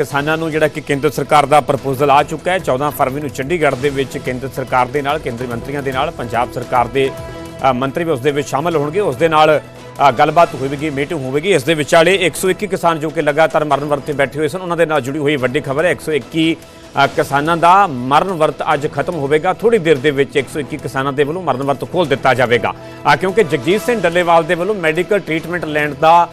ਕਿਸਾਨਾਂ ਨੂੰ ਜਿਹੜਾ ਕਿ ਕੇਂਦਰ ਸਰਕਾਰ ਦਾ ਪ੍ਰਪੋਜ਼ਲ ਆ ਚੁੱਕਾ ਹੈ। 14 ਫਰਵਰੀ ਨੂੰ ਚੰਡੀਗੜ੍ਹ ਦੇ ਵਿੱਚ ਕੇਂਦਰ ਸਰਕਾਰ ਦੇ ਨਾਲ ਕੇਂਦਰੀ ਮੰਤਰੀਆਂ ਦੇ ਨਾਲ ਪੰਜਾਬ ਸਰਕਾਰ ਦੇ ਮੰਤਰੀ ਵੀ ਉਸ ਦੇ ਵਿੱਚ ਸ਼ਾਮਲ ਹੋਣਗੇ। ਉਸ ਦੇ ਨਾਲ ਗੱਲਬਾਤ ਹੋਵੇਗੀ ਮੀਟਿੰਗ ਹੋਵੇਗੀ। ਇਸ ਦੇ ਵਿਚਾਲੇ 121 ਕਿਸਾਨ ਜੋ ਕਿ ਲਗਾਤਾਰ ਮਰਨ ਵਰਤ ਤੇ ਬੈਠੇ ਹੋਏ ਸਨ ਉਹਨਾਂ ਦੇ ਨਾਲ ਜੁੜੀ ਹੋਈ ਵੱਡੀ ਖਬਰ ਹੈ। 121 ਅ, ਕਿਸਾਨਾਂ ਦਾ ਮਰਨ ਵਰਤ ਅੱਜ ਖਤਮ ਹੋਵੇਗਾ। ਥੋੜੀ ਦੇਰ ਦੇ ਵਿੱਚ 121 ਕਿਸਾਨਾਂ ਦੇ ਵੱਲੋਂ ਮਰਨ ਵਰਤ ਖੋਲ ਦਿੱਤਾ ਜਾਵੇਗਾ। ਕਿਉਂਕਿ ਜਗਜੀਤ ਸਿੰਘ ਡੱਲੇਵਾਲ ਦੇ ਵੱਲੋਂ ਮੈਡੀਕਲ ਟ੍ਰੀਟਮੈਂਟ ਲੈਣ ਦਾ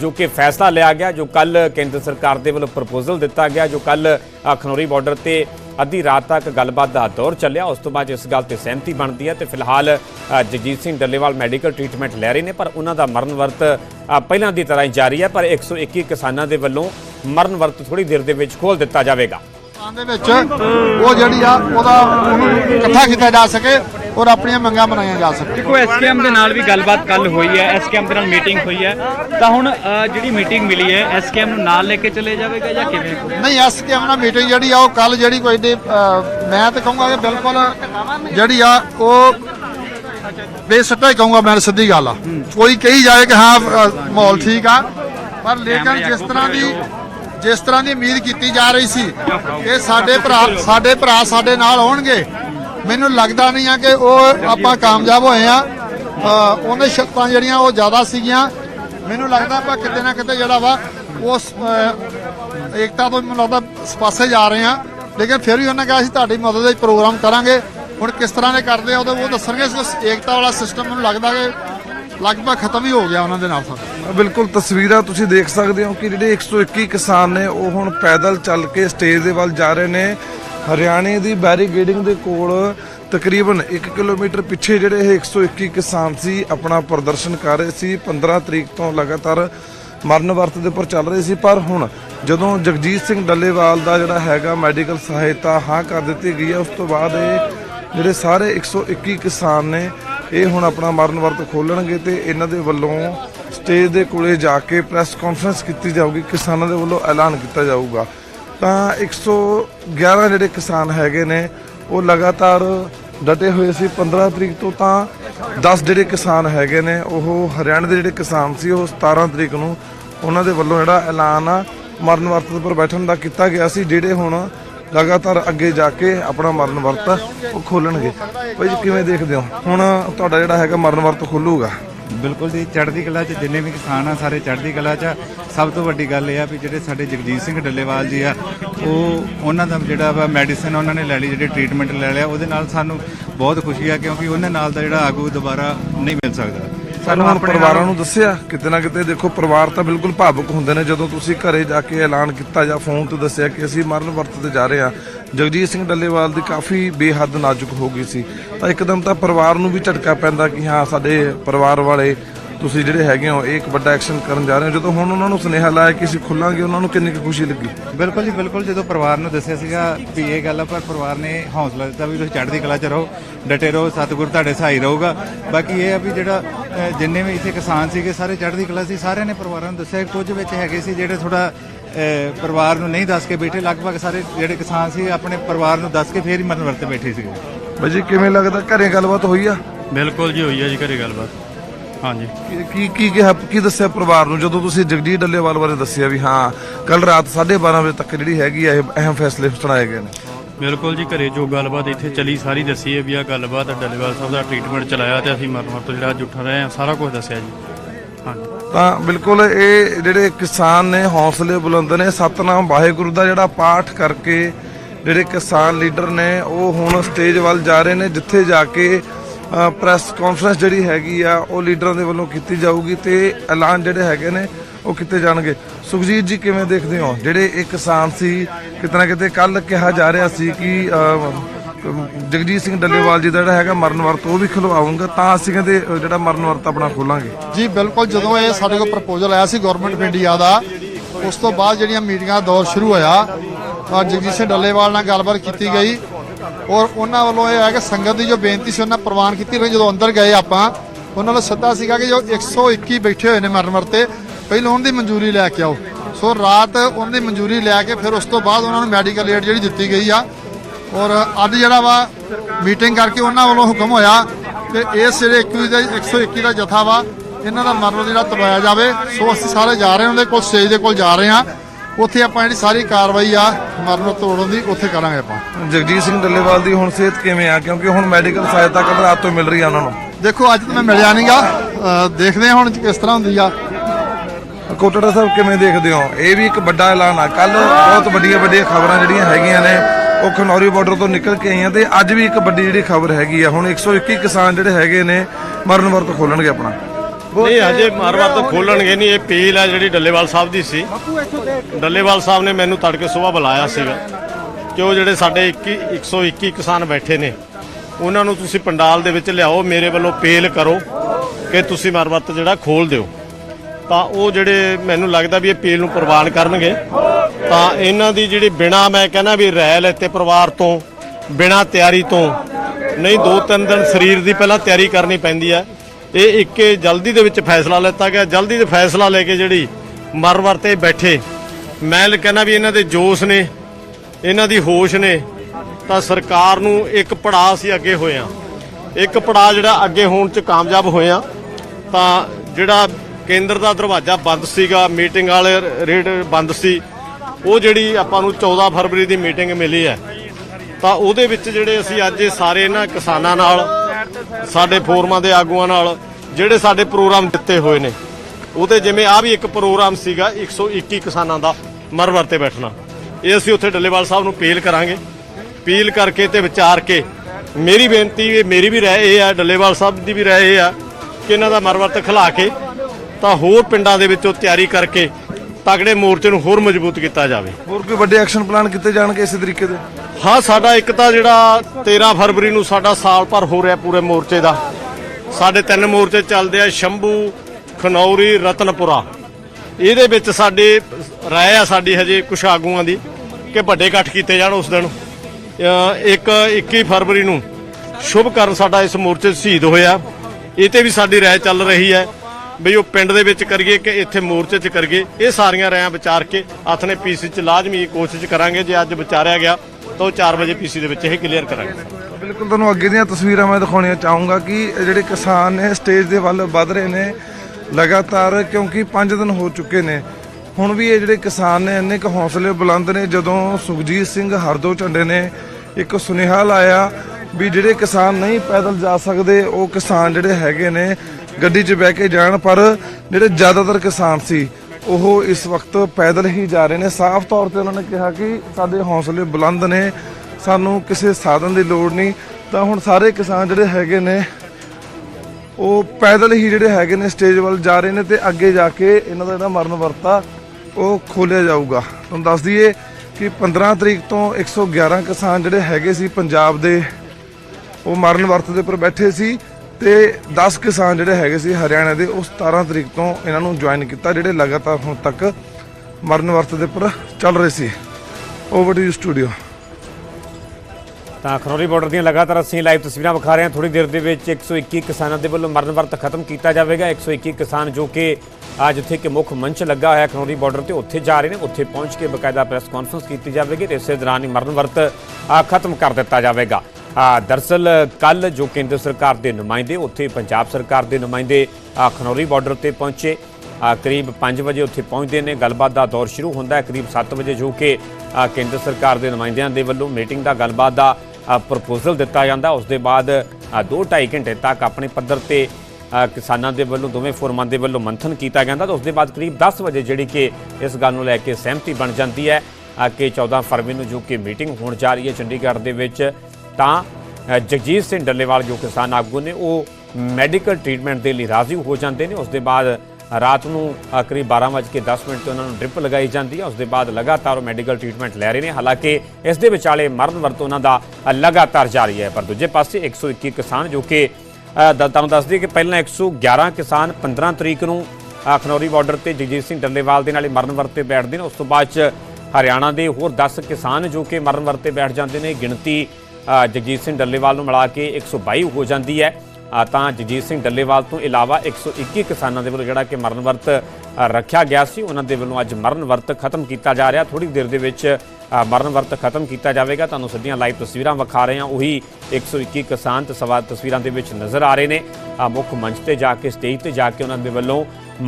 ਜੋ ਕਿ ਫੈਸਲਾ ਲਿਆ ਗਿਆ, ਜੋ ਕੱਲ ਕੇਂਦਰ ਸਰਕਾਰ ਦੇ ਵੱਲੋਂ ਪ੍ਰਪੋਜ਼ਲ ਦਿੱਤਾ ਗਿਆ, ਜੋ ਕੱਲ ਖਨੌਰੀ ਬਾਰਡਰ ਤੇ ਅੱਧੀ ਰਾਤ ਤੱਕ ਗੱਲਬਾਤ ਦਾ ਦੌਰ ਚੱਲਿਆ। ਉਸ ਤੋਂ ਬਾਅਦ ਇਸ ਗੱਲ ਤੇ ਸਹਿਮਤੀ ਬਣਦੀ ਹੈ ਤੇ ਫਿਲਹਾਲ ਜਗਜੀਤ ਸਿੰਘ ਡੱਲੇਵਾਲ ਮੈਡੀਕਲ ਟ੍ਰੀਟਮੈਂਟ ਲੈ ਰਹੇ ਨੇ, ਪਰ ਉਹਨਾਂ ਦਾ ਮਰਨ ਵਰਤ ਪਹਿਲਾਂ ਦੀ ਤਰ੍ਹਾਂ ਹੀ ਜਾਰੀ ਹੈ, ਪਰ 121 ਕਿਸਾਨਾਂ ਦੇ ਵੱਲੋਂ ਮਰਨ ਵਰਤ ਥੋੜੀ ਦੇਰ ਦੇ ਵਿੱਚ ਖੋਲ ਦਿੱਤਾ ਜਾਵੇਗਾ। ਪਾਕਿਸਤਾਨ ਦੇ ਵਿੱਚ ਉਹ ਜਿਹੜੀ ਆ ਉਹਦਾ ਉਹਨੂੰ ਇਕੱਠਾ ਕੀਤਾ ਜਾ ਸਕੇ ਔਰ ਆਪਣੀਆਂ ਮੰਗਾਂ ਬਣਾਈਆਂ ਜਾ ਸਕਣ। ਦੇਖੋ ਐਸਕੇਐਮ ਦੇ ਨਾਲ ਵੀ ਗੱਲਬਾਤ ਕੱਲ ਹੋਈ ਹੈ ਐਸਕੇਐਮ ਦੇ ਨਾਲ ਮੀਟਿੰਗ ਹੋਈ ਹੈ। ਤਾਂ ਹੁਣ ਜਿਹੜੀ ਮੀਟਿੰਗ ਮਿਲੀ ਹੈ ਐਸਕੇਐਮ ਨੂੰ ਨਾਲ ਲੈ ਕੇ ਚਲੇ ਜਾਵੇਗਾ ਜਾਂ ਕਿਵੇਂ? ਨਹੀਂ ਐਸ ਕੇ ਨਾਲ ਮੀਟਿੰਗ ਜਿਹੜੀ ਆ ਉਹ ਕੱਲ ਜਿਹੜੀ ਕੋਈ ਦੇ ਮੈਂ ਤਾਂ ਕਹੂੰਗਾ ਕਿ ਬਿਲਕੁਲ ਜਿਹੜੀ ਆ ਉਹ ਬੇਸੱਟਾ ਹੀ ਕਹੂੰਗਾ ਮੈਂ ਸਿੱਧੀ ਗੱਲ ਆ। ਕੋਈ ਕਹੀ ਜਾਏ ਕਿ ਹਾਂ ਮਾਹੌਲ ਠੀਕ ਆ ਪਰ ਲੇਕਿਨ ਜਿਸ ਤਰ੍ਹਾਂ ਦੀ ਜਿਸ ਤਰ੍ਹਾਂ ਦੀ ਉਮੀਦ ਕੀਤੀ ਜਾ ਰਹੀ ਸੀ ਕਿ ਸਾਡੇ ਭਰਾ ਸਾਡੇ ਭਰਾ ਸਾਡੇ ਨਾਲ ਹੋਣਗੇ ਮੈਨੂੰ ਲੱਗਦਾ ਨਹੀਂ ਆ ਕਿ ਉਹ ਆਪਾਂ ਕਾਮਯਾਬ ਹੋਏ ਆ। ਅ, ਉਹਨੇ ਸ਼ਰਤਾਂ ਜਿਹੜੀਆਂ ਉਹ ਜ਼ਿਆਦਾ ਸੀਗੀਆਂ। ਮੈਨੂੰ ਲੱਗਦਾ ਆਪਾਂ ਕਿਤੇ ਨਾ ਕਿਤੇ ਜਿਹੜਾ ਵਾ ਉਸ ਏਕਤਾ ਤੋਂ ਮੈਨੂੰ ਲੱਗਦਾ ਸਪਾਸੇ ਜਾ ਰਹੇ ਆ। ਲੇਕਿਨ ਫਿਰ ਵੀ ਉਹਨਾਂ ਕਿਹਾ ਅਸੀਂ ਤੁਹਾਡੀ ਮਦਦ ਦੇ ਪ੍ਰੋਗਰਾਮ ਕਰਾਂਗੇ। ਹੁਣ ਕਿਸ ਤਰ੍ਹਾਂ ਦੇ ਕਰਦੇ ਆ ਉਹਦੇ ਉਹ ਦੱਸਣਗੇ ਇਸ ਏਕਤਾ ਵਾਲਾ ਸਿਸਟਮ ਮੈਨੂੰ ਲੱਗਦਾ ਕਿ ਲਗਭਗ ਖਤਮ ਹੀ ਹੋ ਗਿਆ ਉਹਨਾਂ ਦੇ ਨਾਲ ਸਾਡਾ ਬਿਲਕੁਲ, ਤਸਵੀਰਾਂ ਤੁਸੀਂ ਦੇਖ ਸਕਦੇ ਹੋ ਕਿ ਜਿਹੜੇ 121 ਕਿਸਾਨ ਨੇ, ਉਹ ਹੁਣ ਪੈਦਲ ਚੱਲ ਕੇ ਸਟੇਜ ਦੇ ਵੱਲ ਜਾ ਰਹੇ ਨੇ। ਹਰਿਆਣੇ ਦੀ ਬੈਰੀਗੇਡਿੰਗ ਦੇ ਕੋਲ ਤਕਰੀਬਨ 1 ਕਿਲੋਮੀਟਰ ਪਿੱਛੇ ਜਿਹੜੇ ਇਹ 121 ਕਿਸਾਨ ਸੀ, ਆਪਣਾ ਪ੍ਰਦਰਸ਼ਨ ਕਰ ਰਹੇ ਸੀ। 15 ਤਰੀਕ ਤੋਂ ਲਗਾਤਾਰ ਮਰਨ ਵਰਤ ਦੇ ਉੱਪਰ ਚੱਲ ਰਹੇ ਸੀ। ਪਰ ਹੁਣ ਜਦੋਂ ਜਗਜੀਤ ਸਿੰਘ ਡੱਲੇਵਾਲ ਦਾ ਜਿਹੜਾ ਹੈਗਾ ਮੈਡੀਕਲ ਸਹਾਇਤਾ ਹਾਂ ਕਰ ਦਿੱਤੀ ਗਈ ਹੈ, ਉਸ ਤੋਂ ਬਾਅਦ ਇਹ ਜਿਹੜੇ ਸਾਰੇ 121 ਕਿਸਾਨ ਨੇ ਇਹ ਹੁਣ ਆਪਣਾ ਮਰਨ ਵਰਤ ਖੋਲਣਗੇ ਤੇ ਇਹਨਾਂ ਦੇ ਵੱਲੋਂ ਸਟੇਜ ਦੇ ਕੋਲੇ ਜਾ ਕੇ ਪ੍ਰੈਸ ਕਾਨਫਰੰਸ ਕੀਤੀ ਜਾਊਗੀ, ਕਿਸਾਨਾਂ ਦੇ ਵੱਲੋਂ ਐਲਾਨ ਕੀਤਾ ਜਾਊਗਾ। ਤਾਂ 111 ਜਿਹੜੇ ਕਿਸਾਨ ਹੈਗੇ ਨੇ, ਉਹ ਲਗਾਤਾਰ ਡਟੇ ਹੋਏ ਸੀ 15 ਤਰੀਕ ਤੋਂ ਤਾਂ 10 ਜਿਹੜੇ ਕਿਸਾਨ ਹੈਗੇ ਨੇ, ਉਹ ਹਰਿਆਣਾ ਦੇ ਜਿਹੜੇ ਕਿਸਾਨ ਸੀ, ਉਹ 17 ਤਰੀਕ ਨੂੰ ਉਹਨਾਂ ਦੇ ਵੱਲੋਂ ਜਿਹੜਾ ਐਲਾਨ ਆ, ਮਰਨ ਵਰਤ ਪਰ ਬੈਠਣ ਦਾ ਕੀਤਾ ਗਿਆ ਸੀ, ਜਿਹੜੇ ਹੁਣ ਲਗਾਤਾਰ ਅੱਗੇ ਜਾ ਕੇ ਆਪਣਾ ਮਰਨ ਵਰਤ ਉਹ ਖੋਲਣਗੇ। ਭਾਈ ਜੀ, ਕਿਵੇਂ ਦੇਖਦੇ ਹੋ? ਹੁਣ ਤੁਹਾਡਾ ਜਿਹੜਾ ਹੈਗਾ ਮਰਨ ਵਰਤ ਖੋਲੂਗਾ। ਬਿਲਕੁਲ ਜੀ, ਚੜ੍ਹਦੀ ਕਲਾ 'ਚ ਜਿੰਨੇ ਵੀ ਕਿਸਾਨ ਆ, ਸਾਰੇ ਚੜ੍ਹਦੀ ਕਲਾ 'ਚ ਆ। ਸਭ ਤੋਂ ਵੱਡੀ ਗੱਲ ਇਹ ਆ ਵੀ ਜਿਹੜੇ ਸਾਡੇ ਜਗਜੀਤ ਸਿੰਘ ਡੱਲੇਵਾਲ ਜੀ ਆ, ਉਹ ਉਹਨਾਂ ਦਾ ਜਿਹੜਾ ਵਾ ਮੈਡੀਸਨ ਉਹਨਾਂ ਨੇ ਲੈ ਲਈ, ਜਿਹੜੇ ਟ੍ਰੀਟਮੈਂਟ ਲੈ ਲਿਆ, ਉਹਦੇ ਨਾਲ ਸਾਨੂੰ ਬਹੁਤ ਖੁਸ਼ੀ ਆ ਕਿਉਂਕਿ ਉਹਨਾਂ ਨਾਲ ਦਾ ਜਿਹੜਾ ਆਗੂ ਦੁਬਾਰਾ ਨਹੀਂ ਮਿਲ ਸਕਦਾ। ਸਾਨੂੰ ਹੁਣ ਪਰਿਵਾਰਾਂ ਨੂੰ ਦੱਸਿਆ ਕਿਤੇ ਨਾ ਕਿਤੇ ਦੇਖੋ ਪਰਿਵਾਰ ਤਾਂ ਬਿਲਕੁਲ ਭਾਵੁਕ ਹੁੰਦੇ ਨੇ। ਜਦੋਂ ਤੁਸੀਂ ਘਰੇ ਜਾ ਕੇ ਐਲਾਨ ਕੀਤਾ ਜਾਂ ਫੋਨ ਤੇ ਦੱਸਿਆ ਕਿ ਅਸੀਂ ਮਰਨ ਵਰਤ ਤੇ ਜਾ ਰਹੇ ਹਾਂ ਜਗਜੀਤ ਸਿੰਘ ਡੱਲੇਵਾਲ ਦੀ ਕਾਫੀ ਬੇਹੱਦ ਨਾਜ਼ੁਕ ਹੋ ਗਈ ਸੀ। ਤਾਂ ਇੱਕਦਮ ਤਾਂ ਪਰਿਵਾਰ ਨੂੰ ਵੀ ਝਟਕਾ ਪੈਂਦਾ ਕਿ ਹਾਂ ਸਾਡੇ ਪਰਿਵਾਰ ਵਾਲੇ ਤੁਸੀਂ ਜਿਹੜੇ ਹੈਗੇ ਹੋ ਇਹ ਇੱਕ ਵੱਡਾ ਐਕਸ਼ਨ ਕਰਨ ਜਾ ਰਹੇ ਹੋ। ਜਦੋਂ ਹੁਣ ਉਹਨਾਂ ਨੂੰ ਸੁਨੇਹਾ ਲਾਇਆ ਕਿ ਅਸੀਂ ਖੁੱਲਾਂਗੇ ਉਹਨਾਂ ਨੂੰ ਕਿੰਨੀ ਕੁ ਖੁਸ਼ੀ ਲੱਗੀ? ਬਿਲਕੁਲ ਜੀ ਬਿਲਕੁਲ। ਜਦੋਂ ਪਰਿਵਾਰ ਨੂੰ ਦੱਸਿਆ ਸੀਗਾ ਵੀ ਇਹ ਗੱਲ ਆ ਪਰ ਪਰਿਵਾਰ ਨੇ ਹੌਸਲਾ ਦਿੱਤਾ ਵੀ ਤੁਸੀਂ ਚੜ੍ਹਦੀ ਕਲਾ 'ਚ ਰਹੋ ਡਟੇ ਰਹੋ ਸਤਿਗੁਰ ਤੁਹਾਡੇ ਸਹਾਈ ਰਹੂਗਾ। ਬਾਕੀ ਇਹ ਆ ਵੀ ਜਿਹੜਾ ਜਿੰਨੇ ਵੀ ਇੱਥੇ ਕਿਸਾਨ ਸੀਗੇ ਸਾਰੇ ਚੜ੍ਹਦੀ ਕਲਾ ਸੀ। ਸਾਰਿਆਂ ਨੇ ਪਰਿਵਾਰਾਂ ਨੂੰ ਦੱਸਿਆ ਕੁਝ ਵਿੱਚ ਹੈਗੇ ਸੀ ਜਿਹੜੇ ਥੋੜਾ ਪਰਿਵਾਰ ਨੂੰ ਨਹੀਂ ਦੱਸ ਕੇ ਬੈਠੇ। ਲਗਭਗ ਸਾਰੇ ਜਿਹੜੇ ਕਿਸਾਨ ਸੀ ਆਪਣੇ ਪਰਿਵਾਰ ਨੂੰ ਦੱਸ ਕੇ ਫੇਰ ਹੀ ਮਰਨ ਵਰਤੇ ਬੈਠੇ ਸੀਗੇ। ਬਾਈ ਜੀ ਕਿਵੇਂ ਲੱਗਦਾ? ਘਰੇ ਗੱਲਬਾਤ ਹੋਈ ਆ? ਬਿਲਕੁਲ ਜੀ ਹੋਈ ਆ ਜੀ ਘਰੇ ਗੱਲਬਾਤ। ਹਾਂਜੀ। ਕੀ- ਕੀ ਕੀ ਕਿਹਾ ਕੀ ਦੱਸਿਆ ਪਰਿਵਾਰ ਨੂੰ? ਜਦੋਂ ਤੁਸੀਂ ਜਗਜੀਤ ਡੱਲੇਵਾਲ ਬਾਰੇ ਦੱਸਿਆ ਵੀ ਹਾਂ ਕੱਲ ਰਾਤ 12:30 ਵਜੇ ਤੱਕ ਜਿਹੜੀ ਹੈਗੀ ਆ ਇਹ ਅਹਿਮ ਫੈਸਲੇ ਸੁਣਾਏ ਗਏ ਨੇ। ਬਿਲਕੁਲ ਜੀ ਘਰੇ ਜੋ ਗੱਲਬਾਤ ਇੱਥੇ ਚਲੀ ਸਾਰੀ ਦੱਸੀ ਹੈ ਵੀ ਆ ਗੱਲਬਾਤ ਡੱਲੇਵਾਲ ਸਾਹਿਬ ਦਾ ਟ੍ਰੀਟਮੈਂਟ ਚਲਾਇਆ ਤੇ ਅਸੀਂ ਮਰਨ ਵਰਤੋਂ ਜਿਹੜਾ ਅੱਜ ਉੱਠ ਰਹੇ ਆ ਸਾਰਾ ਕੁਝ ਦੱਸਿਆ ਜੀ। ਹਾਂਜੀ। ਤਾਂ ਬਿਲਕੁਲ ਇਹ ਜਿਹੜੇ ਕਿਸਾਨ ਨੇ ਹੌਸਲੇ ਬੁਲੰਦ ਨੇ ਸਤਨਾਮ ਵਾਹਿਗੁਰੂ ਦਾ ਜਿਹੜਾ ਪਾਠ ਕਰਕੇ ਜਿਹੜੇ ਕਿਸਾਨ ਲੀਡਰ ਨੇ ਉਹ ਹੁਣ ਸਟੇਜ ਵੱਲ ਜਾ ਰਹੇ ਨੇ ਜਿੱਥੇ ਜਾ ਕੇ ਪ੍ਰੈਸ ਕਾਨਫਰੰਸ ਜਿਹੜੀ ਹੈਗੀ ਆ, ਉਹ ਲੀਡਰਾਂ ਦੇ ਵੱਲੋਂ ਕੀਤੀ ਜਾਊਗੀ ਤੇ ਐਲਾਨ ਜਿਹੜੇ ਹੈਗੇ ਨੇ, ਉਹ ਕੀਤੇ ਜਾਣਗੇ। ਸੁਖਜੀਤ ਜੀ, ਕਿਵੇਂ ਦੇਖਦੇ ਹੋ? ਜਿਹੜੇ ਇਹ ਕਿਸਾਨ ਸੀ ਕਿਤੇ ਨਾ ਕਿਤੇ ਕੱਲ ਕਿਹਾ ਜਾ ਰਿਹਾ ਸੀ ਕਿ ਜਗਜੀਤ ਸਿੰਘ ਡੱਲੇਵਾਲ ਜੀ ਦਾ ਜਿਹੜਾ ਹੈਗਾ ਮਰਨ ਵਰਤ, ਉਹ ਵੀ ਖਿਲਵਾਉਂਗਾ ਤਾਂ ਅਸੀਂ ਕਹਿੰਦੇ ਜਿਹੜਾ ਮਰਨ ਵਰਤ ਆਪਣਾ ਖੋਲਾਂਗੇ। ਜੀ, ਬਿਲਕੁਲ, ਜਦੋਂ ਇਹ ਸਾਡੇ ਕੋਲ ਪ੍ਰਪੋਜ਼ਲ ਆਇਆ ਸੀ ਗਵਰਨਮੈਂਟ ਆਫ ਇੰਡੀਆ ਦਾ, ਉਸ ਤੋਂ ਬਾਅਦ ਜਿਹੜੀਆਂ ਮੀਟਿੰਗਾਂ ਦੌਰ ਸ਼ੁਰੂ ਹੋਇਆ ਜਗਜੀਤ ਸਿੰਘ ਡੱਲੇਵਾਲ ਨਾਲ ਗੱਲਬਾਤ ਕੀਤੀ ਗਈ। ਔਰ ਉਹਨਾਂ ਵੱਲੋਂ ਇਹ ਹੈ ਕਿ ਸੰਗਤ ਦੀ ਜੋ ਬੇਨਤੀ ਸੀ, ਉਹਨਾਂ ਪ੍ਰਵਾਨ ਕੀਤੀ ਰਹੀ। ਜਦੋਂ ਅੰਦਰ ਗਏ ਆਪਾਂ, ਉਹਨਾਂ ਨੂੰ ਸੱਦਾ ਸੀਗਾ ਕਿ ਜੋ 121 ਬੈਠੇ ਹੋਏ ਨੇ ਮਰਨ ਵਰਤੇ ਪਹਿਲਾਂ ਉਹਨਾਂ ਦੀ ਮਨਜ਼ੂਰੀ ਲੈ ਕੇ ਆਓ। ਸੋ ਰਾਤ ਉਹਨਾਂ ਦੀ ਮਨਜ਼ੂਰੀ ਲੈ ਕੇ ਫਿਰ ਉਸ ਤੋਂ ਬਾਅਦ ਉਹਨਾਂ ਨੂੰ ਮੈਡੀਕਲ ਏਡ ਜਿਹੜੀ ਦਿੱਤੀ ਗਈ ਆ। ਔਰ ਅੱਜ ਜਿਹੜਾ ਵਾ ਮੀਟਿੰਗ ਕਰਕੇ ਉਹਨਾਂ ਵੱਲੋਂ ਹੁਕਮ ਹੋਇਆ ਕਿ ਇਸ ਜਿਹੜੇ 21 ਦਾ 121 ਦਾ ਜਥਾ ਵਾ, ਇਹਨਾਂ ਦਾ ਮਰਨ ਜਿਹੜਾ ਤਬਾਇਆ ਜਾਵੇ। ਸੋ ਅਸੀਂ ਸਾਰੇ ਜਾ ਰਹੇ ਹਾਂ, ਉਹਦੇ ਕੋਲ ਸਟੇਜ ਦੇ ਕੋਲ ਜਾ ਰਹੇ ਹਾਂ। ਉੱਥੇ ਆਪਾਂ ਜਿਹੜੀ ਸਾਰੀ ਕਾਰਵਾਈ ਆ ਮਰਨ ਤੋੜਨ ਦੀ ਉੱਥੇ ਕਰਾਂਗੇ ਆਪਾਂ। ਜਗਜੀਤ ਸਿੰਘ ਡੱਲੇਵਾਲ ਦੀ ਹੁਣ ਸਿਹਤ ਕਿਵੇਂ ਆ? ਕਿਉਂਕਿ ਹੁਣ ਮੈਡੀਕਲ ਸਹਾਇਤਾ ਕੱਲ੍ਹ ਰਾਤ ਤੋਂ ਮਿਲ ਰਹੀ ਆ ਉਹਨਾਂ ਨੂੰ। ਦੇਖੋ ਅੱਜ ਤਾਂ ਮੈਂ ਮਿਲਿਆ ਨਹੀਂਗਾ ਦੇਖਦੇ ਹਾਂ ਹੁਣ ਕਿਸ ਤਰ੍ਹਾਂ ਹੁੰਦੀ ਆ। ਕੋਟੜਾ ਸਾਹਿਬ ਕਿਵੇਂ ਦੇਖਦੇ ਹੋ? ਇਹ ਵੀ ਇੱਕ ਵੱਡਾ ਐਲਾਨ ਆ। ਕੱਲ ਬਹੁਤ ਵੱਡੀਆਂ ਵੱਡੀਆਂ ਖਬਰਾਂ ਜਿਹੜੀਆਂ ਹੈਗੀਆਂ ਨੇ ਉਹ ਖਨੌਰੀ ਬਾਰਡਰ ਤੋਂ ਨਿਕਲ ਕੇ ਆਈਆਂ ਤੇ ਅੱਜ ਵੀ ਇੱਕ ਵੱਡੀ ਜਿਹੜੀ ਖਬਰ ਹੈਗੀ ਆ। ਹੁਣ 121 ਕਿਸਾਨ ਜਿਹੜੇ ਹੈਗੇ ਨੇ ਮਰਨ ਵਰਤ ਖੋਲਣਗੇ ਆਪਣਾ। ਨਹੀਂ ਹਜੇ ਮਾਰਵਾਰ ਤੋਂ ਖੋਲਣਗੇ ਨਹੀਂ ਇਹ ਪੀਲ ਹੈ ਜਿਹੜੀ ਡੱਲੇਵਾਲ ਸਾਹਿਬ ਦੀ ਸੀ। ਡੱਲੇਵਾਲ ਸਾਹਿਬ ਨੇ ਮੈਨੂੰ ਤੜਕੇ ਸਵੇਰ ਬੁਲਾਇਆ ਸੀਗਾ ਕਿ ਉਹ ਜਿਹੜੇ ਸਾਡੇ 21 121 ਕਿਸਾਨ ਬੈਠੇ ਨੇ ਉਹਨਾਂ ਨੂੰ ਤੁਸੀਂ ਪੰਡਾਲ ਦੇ ਵਿੱਚ ਲਿਆਓ ਮੇਰੇ ਵੱਲੋਂ ਪੇਲ ਕਰੋ ਕਿ ਤੁਸੀਂ ਮਾਰਵਤ ਜਿਹੜਾ ਖੋਲ ਦਿਓ। ਤਾਂ ਉਹ ਜਿਹੜੇ ਮੈਨੂੰ ਲੱਗਦਾ ਵੀ ਇਹ ਪੇਲ ਨੂੰ ਪ੍ਰਵਾਨ ਕਰਨਗੇ ਤਾਂ ਇਹਨਾਂ ਦੀ ਜਿਹੜੀ ਬਿਨਾ ਮੈਂ ਕਹਿੰਦਾ ਵੀ ਰਹਿ ਲੈਤੇ ਪਰਿਵਾਰ ਤੋਂ ਬਿਨਾ ਤਿਆਰੀ ਤੋਂ ਨਹੀਂ ਦੋ ਤਿੰਨ ਦਿਨ ਸਰੀਰ ਦੀ ਪਹਿਲਾਂ ਤਿਆਰੀ ਕਰਨੀ ਪੈਂਦੀ ਹੈ। ਇਹ ਇੱਕ ਜਲਦੀ ਦੇ ਵਿੱਚ ਫੈਸਲਾ ਲਿੱਤਾ ਗਿਆ। ਜਲਦੀ ਦੇ ਫੈਸਲਾ ਲੈ ਕੇ ਜਿਹੜੀ ਮਰ ਵਰਤੇ ਬੈਠੇ। ਮੈਂ ਕਹਿੰਦਾ ਵੀ ਇਹਨਾਂ ਦੇ ਜੋਸ਼ ਨੇ, ਇਹਨਾਂ ਦੀ ਹੋਸ਼ ਨੇ, ਤਾਂ ਸਰਕਾਰ ਨੂੰ ਇੱਕ ਪੜਾਅ ਅਸੀਂ ਅੱਗੇ ਹੋਏ ਆ ਇੱਕ ਪੜਾਅ ਜਿਹੜਾ ਅੱਗੇ ਹੋਣ ਚ ਕਾਮਯਾਬ ਹੋਏ ਆ ਤਾਂ ਜਿਹੜਾ ਕੇਂਦਰ ਦਾ ਦਰਵਾਜ਼ਾ ਬੰਦ ਸੀਗਾ, ਮੀਟਿੰਗ ਵਾਲੇ ਰੇਟ ਬੰਦ ਸੀ, ਉਹ ਜਿਹੜੀ ਆਪਾਂ ਨੂੰ 14 ਫਰਵਰੀ ਦੀ ਮੀਟਿੰਗ ਮਿਲੀ ਹੈ। ਤਾਂ ਉਹਦੇ ਵਿੱਚ ਜਿਹੜੇ ਅਸੀਂ ਅੱਜ ਸਾਰੇ ਇਹਨਾਂ ਕਿਸਾਨਾਂ ਨਾਲ ਸਾਡੇ ਫੋਰਮਾਂ ਦੇ ਆਗੂਆਂ ਨਾਲ ਜਿਹੜੇ ਸਾਡੇ ਪ੍ਰੋਗਰਾਮ ਦਿੱਤੇ ਹੋਏ ਨੇ, ਉਹਦੇ ਜਿਵੇਂ ਆ ਵੀ ਇੱਕ ਪ੍ਰੋਗਰਾਮ ਸੀਗਾ 121 ਕਿਸਾਨਾਂ ਦਾ ਮਰਵਰ ਤੇ ਬੈਠਣਾ। ਇਹ ਅਸੀਂ ਉੱਥੇ ਡੱਲੇਵਾਲ ਸਾਹਿਬ ਨੂੰ ਅਪੀਲ ਕਰਾਂਗੇ। ਅਪੀਲ ਕਰਕੇ ਤੇ ਵਿਚਾਰ ਕੇ ਮੇਰੀ ਬੇਨਤੀ, ਇਹ ਮੇਰੀ ਵੀ ਰਹਿ ਇਹ ਆ, ਡੱਲੇਵਾਲ ਸਾਹਿਬ ਦੀ ਵੀ ਰਹਿ ਇਹ ਆ ਕਿ ਇਹਨਾਂ ਦਾ ਮਰਵਰ ਤੇ ਖਿਲਾ ਕੇ ਤਾਂ ਹੋਰ ਪਿੰਡਾਂ ਦੇ ਵਿੱਚੋਂ ਤਿਆਰੀ ਕਰਕੇ ਤਗੜੇ ਮੋਰਚੇ ਨੂੰ ਹੋਰ ਮਜ਼ਬੂਤ ਕੀਤਾ ਜਾਵੇ। ਹੋਰ ਕੋਈ ਵੱਡੇ ਐਕਸ਼ਨ ਪਲਾਨ ਕੀਤੇ ਜਾਣਗੇ ਇਸੇ ਤਰੀਕੇ ਦੇ? ਹਾਂ ਸਾਡਾ ਇੱਕ ਤਾਂ ਜਿਹੜਾ 13 ਫਰਵਰੀ ਨੂੰ ਸਾਡਾ ਸਾਲ ਭਰ ਹੋ ਰਿਹਾ ਪੂਰੇ ਮੋਰਚੇ ਦਾ। ਸਾਡੇ ਤਿੰਨ ਮੋਰਚੇ ਚੱਲਦੇ ਆ ਸ਼ੰਭੂ ਖਨੌਰੀ ਰਤਨਪੁਰਾ। ਇਹਦੇ ਵਿੱਚ ਸਾਡੇ ਰਾਏ ਆ ਸਾਡੀ ਹਜੇ ਕੁਛ ਆਗੂਆਂ ਦੀ ਕਿ ਵੱਡੇ ਇਕੱਠ ਕੀਤੇ ਜਾਣ ਉਸ ਦਿਨ। ਅ, ਇੱਕ 21 ਫਰਵਰੀ ਨੂੰ ਸ਼ੁਭ ਕਰਨ ਸਾਡਾ ਇਸ ਮੋਰਚੇ 'ਚ ਸ਼ਹੀਦ ਹੋਇਆ। ਇਹ ਤੇ ਵੀ ਸਾਡੀ ਰਾਏ ਚੱਲ ਰਹੀ ਹੈ ਵੀ ਉਹ ਪਿੰਡ ਦੇ ਵਿੱਚ ਕਰੀਏ ਕਿ ਇੱਥੇ ਮੋਰਚੇ 'ਚ ਕਰੀਏ। ਇਹ ਸਾਰੀਆਂ ਰਾਇਆਂ ਵਿਚਾਰ ਕੇ ਹੱਥ ਨੇ ਪੀਸੀ 'ਚ ਲਾਜ਼ਮੀ ਕੋਸ਼ਿਸ਼ ਕਰਾਂਗੇ ਜੇ ਅੱਜ ਵਿਚਾਰਿਆ ਗਿਆ ਤਾਂ ਉਹ 4 ਵਜੇ ਪੀਸੀ ਦੇ ਵਿੱਚ ਇਹ ਕਲੀਅਰ ਕਰਾਂਗੇ। ਬਿਲਕੁਲ ਤੁਹਾਨੂੰ ਅੱਗੇ ਦੀਆਂ ਤਸਵੀਰਾਂ ਮੈਂ ਦਿਖਾਉਣੀਆਂ ਚਾਹੂੰਗਾ ਕਿ ਇਹ ਜਿਹੜੇ ਕਿਸਾਨ ਨੇ ਸਟੇਜ ਦੇ ਵੱਲ ਵੱਧ ਰਹੇ ਨੇ, ਲਗਾਤਾਰ ਕਿਉਂਕਿ 5 ਦਿਨ ਹੋ ਚੁੱਕੇ ਨੇ। ਹੁਣ ਵੀ ਇਹ ਜਿਹੜੇ ਕਿਸਾਨ ਨੇ, ਇੰਨੇ ਕੁ ਹੌਸਲੇ ਬੁਲੰਦ ਨੇ, ਜਦੋਂ ਸੁਖਜੀਤ ਸਿੰਘ ਹਰਦੋ ਝੰਡੇ ਨੇ ਇੱਕ ਸੁਨੇਹਾ ਲਾਇਆ ਵੀ ਜਿਹੜੇ ਕਿਸਾਨ ਨਹੀਂ ਪੈਦਲ ਜਾ ਸਕਦੇ, ਉਹ ਕਿਸਾਨ ਜਿਹੜੇ ਹੈਗੇ ਨੇ ਗੱਡੀ 'ਚ ਬਹਿ ਕੇ ਜਾਣ, ਪਰ ਜਿਹੜੇ ਜ਼ਿਆਦਾਤਰ ਕਿਸਾਨ ਸੀ ਉਹ ਇਸ ਵਕਤ ਪੈਦਲ ਹੀ ਜਾ ਰਹੇ ਨੇ। ਸਾਫ਼ ਤੌਰ ਤੇ ਉਹਨਾਂ ਨੇ ਕਿਹਾ ਕਿ ਸਾਡੇ ਹੌਸਲੇ ਬੁਲੰਦ ਨੇ, ਸਾਨੂੰ ਕਿਸੇ ਸਾਧਨ ਦੀ ਲੋੜ ਨਹੀਂ। ਤਾਂ ਹੁਣ ਸਾਰੇ ਕਿਸਾਨ ਜਿਹੜੇ ਹੈਗੇ ਨੇ, ਉਹ ਪੈਦਲ ਹੀ ਜਿਹੜੇ ਹੈਗੇ ਨੇ ਸਟੇਜ ਵੱਲ ਜਾ ਰਹੇ ਨੇ ਤੇ ਅੱਗੇ ਜਾ ਕੇ ਇਹਨਾਂ ਦਾ ਜਿਹੜਾ ਮਰਨ ਵਰਤਾ, ਉਹ ਖੋਲਿਆ ਜਾਊਗਾ। ਤੁਹਾਨੂੰ ਦੱਸ ਦਈਏ ਕਿ 15 ਤਰੀਕ ਤੋਂ 111 ਕਿਸਾਨ ਜਿਹੜੇ ਹੈਗੇ ਸੀ ਪੰਜਾਬ ਦੇ, ਉਹ ਮਰਨ ਵਰਤ ਦੇ ਉੱਪਰ ਬੈਠੇ ਸੀ। ਤੇ 10 ਕਿਸਾਨ ਜਿਹੜੇ ਹੈਗੇ ਸੀ ਹਰਿਆਣਾ ਦੇ ਉਹ 17 ਤਰੀਕ ਤੋਂ ਇਹਨਾਂ ਨੂੰ ਜੁਆਇਨ ਕੀਤਾ ਜਿਹੜੇ ਲਗਾਤਾਰ ਹੁਣ ਤੱਕ ਮਰਨ ਵਰਤ ਦੇ ਉੱਪਰ ਚੱਲ ਰਹੇ ਸੀ। ਓਵਰ ਟੂ ਸਟੂਡੀਓ ਤਾਂ ਖਨੌਰੀ ਬਾਰਡਰ ਦੀਆਂ ਲਗਾਤਾਰ ਅਸੀਂ ਲਾਈਵ ਤਸਵੀਰਾਂ ਵਿਖਾ ਰਹੇ ਹਾਂ। ਥੋੜੀ ਦੇਰ ਦੇ ਵਿੱਚ 121 ਕਿਸਾਨਾਂ ਦੇ ਵੱਲੋਂ ਮਰਨ ਵਰਤ ਖਤਮ ਕੀਤਾ ਜਾਵੇਗਾ। 121 ਕਿਸਾਨ ਜੋ ਕਿ ਅੱਜ ਜਿੱਥੇ ਕਿ ਮੁੱਖ ਮੰਚ ਲੱਗਾ ਹੋਇਆ ਖਨੌਰੀ ਬਾਰਡਰ ਤੇ ਉੱਥੇ ਜਾ ਰਹੇ ਨੇ। ਉੱਥੇ ਪਹੁੰਚ ਕੇ ਬਕਾਇਦਾ ਪ੍ਰੈਸ ਕਾਨਫਰੰਸ ਕੀਤੀ ਜਾਵੇਗੀ ਤੇ ਇਸੇ ਦੌਰਾਨ ਹੀ ਮਰਨ ਵਰਤ ਆ, ਖਤਮ ਕਰ ਦਿੱਤਾ ਜਾਵੇਗਾ। ਆ, ਦਰਅਸਲ ਕੱਲ ਜੋ ਕੇਂਦਰ ਸਰਕਾਰ ਦੇ ਨੁਮਾਇੰਦੇ ਉੱਥੇ ਪੰਜਾਬ ਸਰਕਾਰ ਦੇ ਨੁਮਾਇੰਦੇ ਖਨੌਰੀ ਬਾਰਡਰ ਤੇ ਪਹੁੰਚੇ। ਕਰੀਬ 5 ਵਜੇ ਉੱਥੇ ਪਹੁੰਚਦੇ ਨੇ। ਗੱਲਬਾਤ ਦਾ ਦੌਰ ਸ਼ੁਰੂ ਹੁੰਦਾ ਹੈ ਕਰੀਬ 7 ਵਜੇ ਜੋ ਕਿ ਕੇਂਦਰ ਸਰਕਾਰ ਦੇ ਨੁਮਾਇੰਦਿਆਂ ਦੇ ਵੱਲੋਂ ਮੀਟਿੰਗ ਦਾ ਗੱਲਬਾਤ ਦਾ ਪ੍ਰਪੋਜ਼ਲ ਦਿੱਤਾ ਜਾਂਦਾ। ਉਸ ਦੇ ਬਾਅਦ 2.5 ਘੰਟੇ ਤੱਕ ਆਪਣੇ ਪੱਧਰ ਤੇ ਕਿਸਾਨਾਂ ਦੇ ਵੱਲੋਂ ਦੋਵੇਂ ਫੋਰਮਾਂ ਦੇ ਵੱਲੋਂ ਮੰਥਨ ਕੀਤਾ ਜਾਂਦਾ। ਤਾਂ ਉਸ ਦੇ ਬਾਅਦ ਕਰੀਬ 10 ਵਜੇ ਜਿਹੜੀ ਕਿ ਇਸ ਗੱਲ ਨੂੰ ਲੈ ਕੇ ਸਹਿਮਤੀ ਬਣ ਜਾਂਦੀ ਹੈ ਕਿ 14 ਫਰਵਰੀ ਨੂੰ ਜੋ ਕਿ ਮੀਟਿੰਗ ਹੋਣ ਜਾ ਰਹੀ ਹੈ ਚੰਡੀਗੜ੍ਹ ਦੇ ਵਿੱਚ। ਤਾਂ ਜਗਜੀਤ ਸਿੰਘ ਡੱਲੇਵਾਲ ਜੋ ਕਿਸਾਨ ਆਗੂ ਨੇ ਉਹ ਮੈਡੀਕਲ ਟ੍ਰੀਟਮੈਂਟ ਦੇ ਲਈ ਰਾਜ਼ੀ ਹੋ ਜਾਂਦੇ ਨੇ। ਉਸ ਦੇ ਬਾਅਦ ਰਾਤ ਨੂੰ ਅ, ਕਰੀਬ 12:10 ਮਿੰਟ ਤੇ ਉਹਨਾਂ ਨੂੰ ਡ੍ਰਿਪ ਲਗਾਈ ਜਾਂਦੀ ਹੈ। ਉਸ ਦੇ ਬਾਅਦ ਲਗਾਤਾਰ ਉਹ ਮੈਡੀਕਲ ਟ੍ਰੀਟਮੈਂਟ ਲੈ ਰਹੇ ਨੇ। ਹਾਲਾਂਕਿ ਇਸ ਦੇ ਵਿਚਾਲੇ ਮਰਨ ਵਰਤ ਉਹਨਾਂ ਦਾ ਲਗਾਤਾਰ ਜਾਰੀ ਹੈ। ਪਰ ਦੂਜੇ ਪਾਸੇ 121 ਕਿਸਾਨ ਜੋ ਕਿ ਤੁਹਾਨੂੰ ਦੱਸ ਦਈਏ ਕਿ ਪਹਿਲਾਂ 111 ਕਿਸਾਨ 15 ਤਰੀਕ ਨੂੰ ਅ, ਖਨੌਰੀ ਬਾਰਡਰ ਤੇ ਜਗਜੀਤ ਸਿੰਘ ਡੱਲੇਵਾਲ ਦੇ ਨਾਲ ਮਰਨ ਵਰਤੇ ਬੈਠਦੇ ਨੇ। ਉਸ ਤੋਂ ਬਾਅਦ ਚ ਹਰਿਆਣਾ ਦੇ ਹੋਰ 10 ਕਿਸਾਨ ਜੋ ਕਿ ਮਰਨ ਵਰਤੇ ਬੈਠ ਜਾਂਦੇ ਨੇ। ਗਿਣਤੀ ਜਗਜੀਤ ਸਿੰਘ ਡੱਲੇਵਾਲ ਨੂੰ ਮਿਲਾ ਕੇ 122 ਹੋ ਜਾਂਦੀ ਹੈ। ਤਾਂ ਜਗਜੀਤ ਸਿੰਘ ਡੱਲੇਵਾਲ ਤੋਂ ਇਲਾਵਾ 121 ਕਿਸਾਨਾਂ ਦੇ ਵੱਲੋਂ ਜਿਹੜਾ ਕਿ ਮਰਨ ਵਰਤ ਰੱਖਿਆ ਗਿਆ ਸੀ, ਉਹਨਾਂ ਦੇ ਵੱਲੋਂ ਅੱਜ ਮਰਨ ਵਰਤ ਖਤਮ ਕੀਤਾ ਜਾ ਰਿਹਾ। ਥੋੜੀ ਦੇਰ ਦੇ ਵਿੱਚ ਮਰਨ ਵਰਤ ਖਤਮ ਕੀਤਾ ਜਾਵੇਗਾ। ਤੁਹਾਨੂੰ ਸਿੱਧੀਆਂ ਲਾਈਵ ਤਸਵੀਰਾਂ ਵਿਖਾ ਰਹੇ ਹਾਂ। ਉਹੀ 121 ਕਿਸਾਨ ਤਸਵਾ, ਤਸਵੀਰਾਂ ਦੇ ਵਿੱਚ ਨਜ਼ਰ ਆ ਰਹੇ ਨੇ। ਮੁੱਖ ਮੰਚ ਤੇ ਜਾ ਕੇ, ਸਟੇਜ ਤੇ ਜਾ ਕੇ ਉਹਨਾਂ ਦੇ ਵੱਲੋਂ